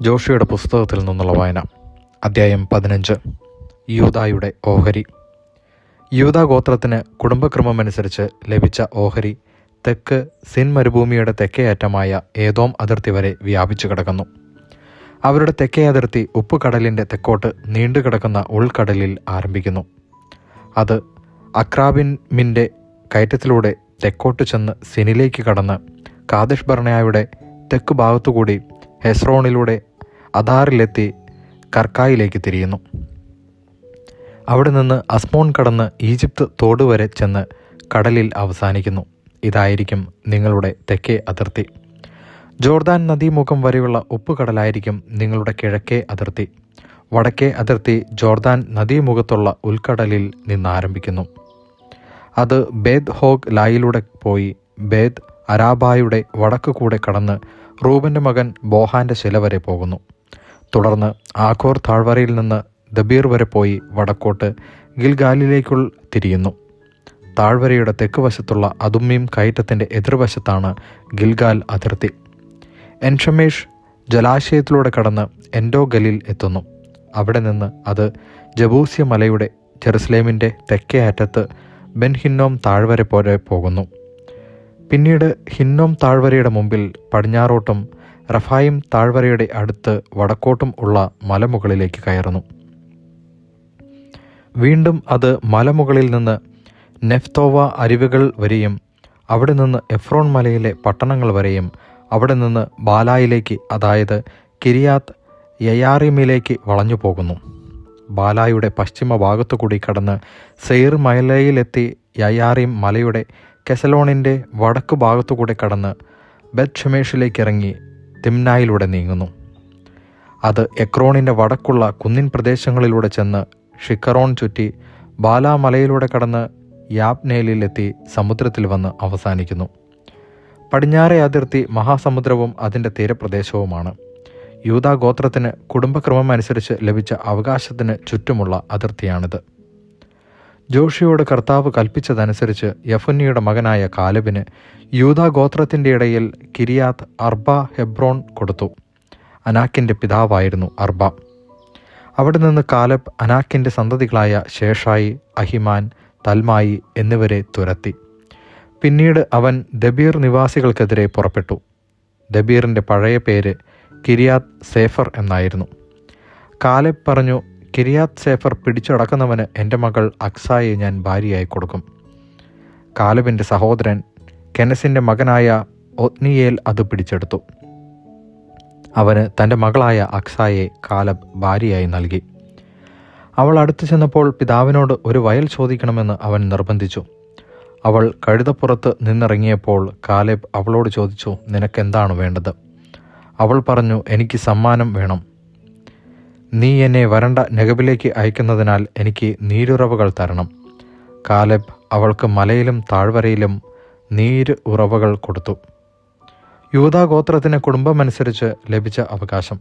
ജോഷിയുടെ പുസ്തകത്തിൽ നിന്നുള്ള വായന. അദ്ധ്യായം പതിനഞ്ച്. യൂതായുടെ ഓഹരി. യൂതാ ഗോത്രത്തിന് കുടുംബക്രമമനുസരിച്ച് ലഭിച്ച ഓഹരി തെക്ക് സിൻ മരുഭൂമിയുടെ തെക്കേയറ്റമായ ഏതോം അതിർത്തി വരെ വ്യാപിച്ചു കിടക്കുന്നു. അവരുടെ തെക്കേ അതിർത്തി ഉപ്പുകടലിന്റെ തെക്കോട്ട് നീണ്ടുകിടക്കുന്ന ഉൾക്കടലിൽ ആരംഭിക്കുന്നു. അത് അക്രാബിൻമിന്റെ കയറ്റത്തിലൂടെ തെക്കോട്ട് ചെന്ന് സിനിലേക്ക് കടന്ന് കാദിഷ് ബർണയായുടെ തെക്ക് ഭാഗത്തുകൂടി ഹെസ്രോണിലൂടെ അദാറിലെത്തി കർക്കായിലേക്ക് തിരിയുന്നു. അവിടെ നിന്ന് അസ്മോൺ കടന്ന് ഈജിപ്ത് തോട് വരെ ചെന്ന് കടലിൽ അവസാനിക്കുന്നു. ഇതായിരിക്കും നിങ്ങളുടെ തെക്കേ അതിർത്തി. ജോർദാൻ നദീമുഖം വരെയുള്ള ഉപ്പുകടലായിരിക്കും നിങ്ങളുടെ കിഴക്കേ അതിർത്തി. വടക്കേ അതിർത്തി ജോർദാൻ നദീമുഖത്തുള്ള ഉൾക്കടലിൽ നിന്നാരംഭിക്കുന്നു. അത് ബേദ് ഹോഗ് ലായിലൂടെ പോയി ബേദ് അരാബായുടെ വടക്ക് കൂടെ കടന്ന് റൂബന്റെ മകൻ ബോഹാന്റെ ശില വരെ പോകുന്നു. തുടർന്ന് ആഖോർ താഴ്വരയിൽ നിന്ന് ദബീർ വരെ പോയി വടക്കോട്ട് ഗിൽഗാലിലേക്കുൾ തിരിയുന്നു. താഴ്വരയുടെ തെക്ക് വശത്തുള്ള അതുമ്മീം കയറ്റത്തിന്റെ എതിർവശത്താണ് ഗിൽഗാൽ അതിർത്തി. എൻഷമേഷ് ജലാശയത്തിലൂടെ കടന്ന് എൻഡോഗലിൽ എത്തുന്നു. അവിടെ നിന്ന് അത് ജബൂസ്യ മലയുടെ ജെറുസലേമിന്റെ തെക്കേ അറ്റത്ത് ബെൻഹിന്നോം താഴ്വര പോലെ പോകുന്നു. പിന്നീട് ഹിന്നോം താഴ്വരയുടെ മുമ്പിൽ പടിഞ്ഞാറോട്ടും റഫായിം താഴ്വരയുടെ അടുത്ത് വടക്കോട്ടും ഉള്ള മലമുകളിലേക്ക് കയറുന്നു. വീണ്ടും അത് മലമുകളിൽ നിന്ന് നെഫ്തോവ അരുവികൾ വരെയും അവിടെ നിന്ന് എഫ്രോൺ മലയിലെ പട്ടണങ്ങൾ വരെയും അവിടെ നിന്ന് ബാലായിലേക്ക് അതായത് കിരിയാത്ത് യയാറിമിലേക്ക് വളഞ്ഞു പോകുന്നു. ബാലായുടെ പശ്ചിമ ഭാഗത്തു കൂടി കടന്ന് സെയ്ർ മലയിലെത്തി യയാറിം മലയുടെ കെസലോണിന്റെ വടക്ക് ഭാഗത്തു കൂടെ കടന്ന് ബെത് ഇറങ്ങി തിംനായിലൂടെ നീങ്ങുന്നു. അത് എക്രോണിന്റെ വടക്കുള്ള കുന്നിൻ പ്രദേശങ്ങളിലൂടെ ചെന്ന് ഷിക്കറോൺ ചുറ്റി ബാലാമലയിലൂടെ കടന്ന് യാപ്നേലിലെത്തി സമുദ്രത്തിൽ വന്ന് അവസാനിക്കുന്നു. പടിഞ്ഞാറേ അതിർത്തി മഹാസമുദ്രവും അതിന്റെ തീരപ്രദേശവുമാണ്. യൂതാ ഗോത്രത്തിന് കുടുംബക്രമം അനുസരിച്ച് ലഭിച്ച അവകാശത്തിന് ചുറ്റുമുള്ള അതിർത്തിയാണിത്. ജോഷിയോട് കർത്താവ് കൽപ്പിച്ചതനുസരിച്ച് യഫുന്നിയുടെ മകനായ കാലബിന് യൂതാ ഗോത്രത്തിന്റെ ഇടയിൽ കിരിയാത്ത് അർബ ഹെബ്രോൺ കൊടുത്തു. അനാക്കിന്റെ പിതാവായിരുന്നു അർബ. അവിടെ നിന്ന് കാലബ് അനാക്കിന്റെ സന്തതികളായ ശേഷായി അഹിമാൻ തൽമായി എന്നിവരെ തുരത്തി. പിന്നീട് അവൻ ദബീർ നിവാസികൾക്കെതിരെ പുറപ്പെട്ടു. ദബീറിന്റെ പഴയ പേര് കിരിയാത്ത് സേഫർ എന്നായിരുന്നു. കാലബ് പറഞ്ഞു കിരിയാത്ത് സേഫർ പിടിച്ചടക്കുന്നവന് എന്റെ മകൾ അക്സായെ ഞാൻ ഭാര്യയായി കൊടുക്കും. കാലബിന്റെ സഹോദരൻ കെനസിന്റെ മകനായ ഒത്നിയേൽ അത് പിടിച്ചെടുത്തു. അവന് തന്റെ മകളായ അക്സായെ കാലബ് ഭാര്യയായി നൽകി. അവൾ അടുത്തു ചെന്നപ്പോൾ പിതാവിനോട് ഒരു വയൽ ചോദിക്കണമെന്ന് അവൻ നിർബന്ധിച്ചു. അവൾ കഴുതപ്പുറത്ത് നിന്നിറങ്ങിയപ്പോൾ കാലേബ് അവളോട് ചോദിച്ചു നിനക്കെന്താണ് വേണ്ടത്? അവൾ പറഞ്ഞു എനിക്ക് സമ്മാനം വേണം. നീ എന്നെ വരണ്ട നെഗബിലേക്ക് അയക്കുന്നതിനാൽ എനിക്ക് നീരുറവുകൾ തരണം. കാലബ് അവൾക്ക് മലയിലും താഴ്വരയിലും നീര് ഉറവകൾ കൊടുത്തു. യൂതാഗോത്രത്തിന് കുടുംബമനുസരിച്ച് ലഭിച്ച അവകാശം.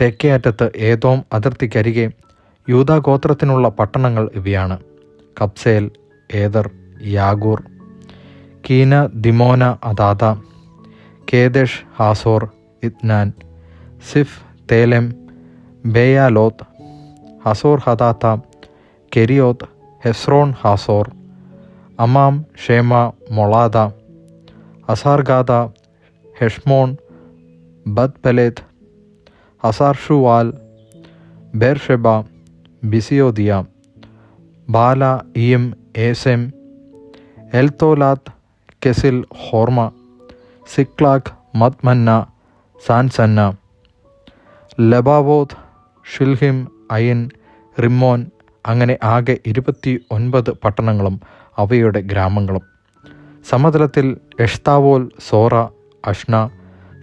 തെക്കേ അറ്റത്ത് ഏതോം അതിർത്തിക്കരികെ യൂതാഗോത്രത്തിനുള്ള പട്ടണങ്ങൾ ഇവയാണ്. Kabzeel Eder Jagur Kinah Dimonah Adadah Kedesh Hazor Ithnan Ziph Telem Bealoth Hazor Hadattah Kerioth Hezron Hazor Amam Shema Moladah Hazar Gaddah Heshmon Beth Pelet Hazar Shual Beersheba Biziothiah Baalah Iim Ezem Eltolad Chesil Hormah Ziklag Madmannah Sansannah Lebaoth Shilhim Ain Rimmon അങ്ങനെ ആകെ ഇരുപത്തി ഒൻപത് പട്ടണങ്ങളും അവയുടെ ഗ്രാമങ്ങളും. സമതലത്തിൽ എഷ്താവോൽ സോറ Ashna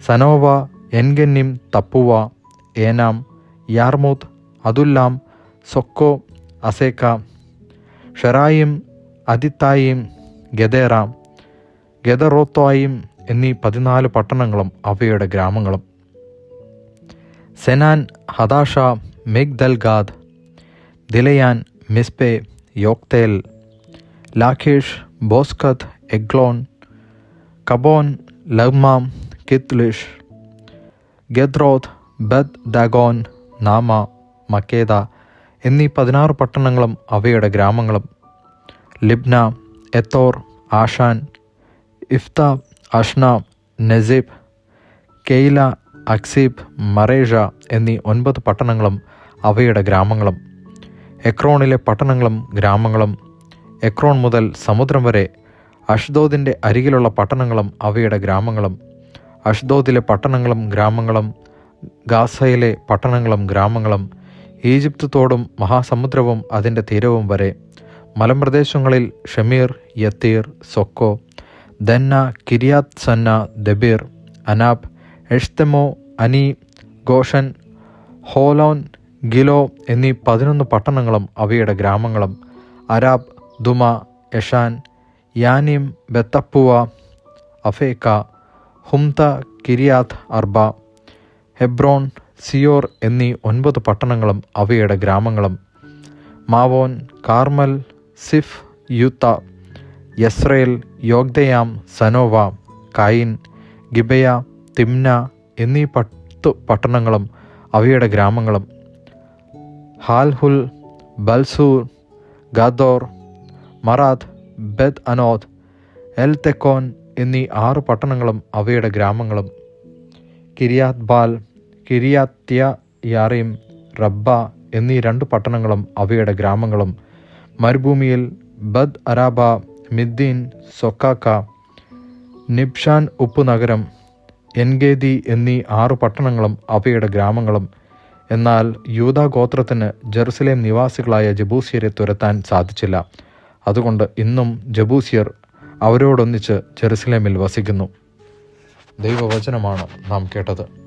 സനോവ എൻഗന്നിം തപ്പുവ ഏനാം യാർമൂത്ത് അതുല്ലാം സൊക്കോ Azekah ഷെറായിം അതിത്തായിം ഗദേറാം ഗദറോത്തായിം എന്നീ പതിനാല് പട്ടണങ്ങളും അവയുടെ ഗ്രാമങ്ങളും. Zenan Hadashah Migdal Gad Dilean Mizpeh Joktheel Lachish Bozkath Eglon Cabbon Lahmam Kithlish Gederoth Beth Dagon Naamah Makkedah എന്നീ പതിനാറ് പട്ടണങ്ങളും അവയുടെ ഗ്രാമങ്ങളും. Libnah Ether Ashan Iphtah Ashnah Nezib Keilah Achzib Mareshah എന്നീ ഒൻപത് പട്ടണങ്ങളും അവയുടെ ഗ്രാമങ്ങളും. എക്രോണിലെ പട്ടണങ്ങളും ഗ്രാമങ്ങളും എക്രോൺ മുതൽ സമുദ്രം വരെ അഷ്ദോദിന്റെ അരികിലുള്ള പട്ടണങ്ങളും അവയുടെ ഗ്രാമങ്ങളും. അഷ്ദോദിലെ പട്ടണങ്ങളും ഗ്രാമങ്ങളും ഗാസയിലെ പട്ടണങ്ങളും ഗ്രാമങ്ങളും ഈജിപ്ത് തോടും മഹാസമുദ്രവും അതിന്റെ തീരവും വരെ. മലമ്പ്രദേശങ്ങളിൽ Shamir Jattir Socoh Dannah Kiriath Sannah Debir Anab Eshtemoh Anim Goshen Holon Giloh എന്നീ പതിനൊന്ന് പട്ടണങ്ങളും അവയുടെ ഗ്രാമങ്ങളും. അരാബ് ദുമ യഷാൻ യാനിം ബെത്തപ്പുവ അഫേക്ക ഹുംത കിരിയാത്ത് അർബ ഹെബ്രോൺ സിയോർ എന്നീ ഒൻപത് പട്ടണങ്ങളും അവയുടെ ഗ്രാമങ്ങളും. മാവോൻ കാർമൽ സിഫ് യൂത്ത യസ്രയേൽ യോഗ്ദയാം സനോവ കായിൻ ഗിബയ തിംന എന്നീ പത്ത് പട്ടണങ്ങളും അവയുടെ ഗ്രാമങ്ങളും. ഹാൽഹുൽ ബൽസൂർ ഗാദോർ മറാത്ത് ബെത് അനോദ് എൽ തെക്കോൻ എന്നീ ആറ് പട്ടണങ്ങളും അവയുടെ ഗ്രാമങ്ങളും. കിരിയാത് ബാൽ കിരിയാത്യ യാറീം റബ്ബ എന്നീ രണ്ട് പട്ടണങ്ങളും അവയുടെ ഗ്രാമങ്ങളും. മരുഭൂമിയിൽ ബദ് അരാബ മിദ്ദീൻ സൊക്കാക്ക നിബ്ഷാൻ ഉപ്പ് നഗരം എൻഗേദി എന്നീ ആറു പട്ടണങ്ങളും അവയുടെ ഗ്രാമങ്ങളും. എന്നാൽ യൂതാ ഗോത്രത്തിന് ജെറുസലേം നിവാസികളായ ജബൂസിയരെ തുരത്താൻ സാധിച്ചില്ല. അതുകൊണ്ട് ഇന്നും ജബൂസിയർ അവരോടൊന്നിച്ച് ജെറുസലേമിൽ വസിക്കുന്നു. ദൈവവചനമാണ് നാം കേട്ടത്.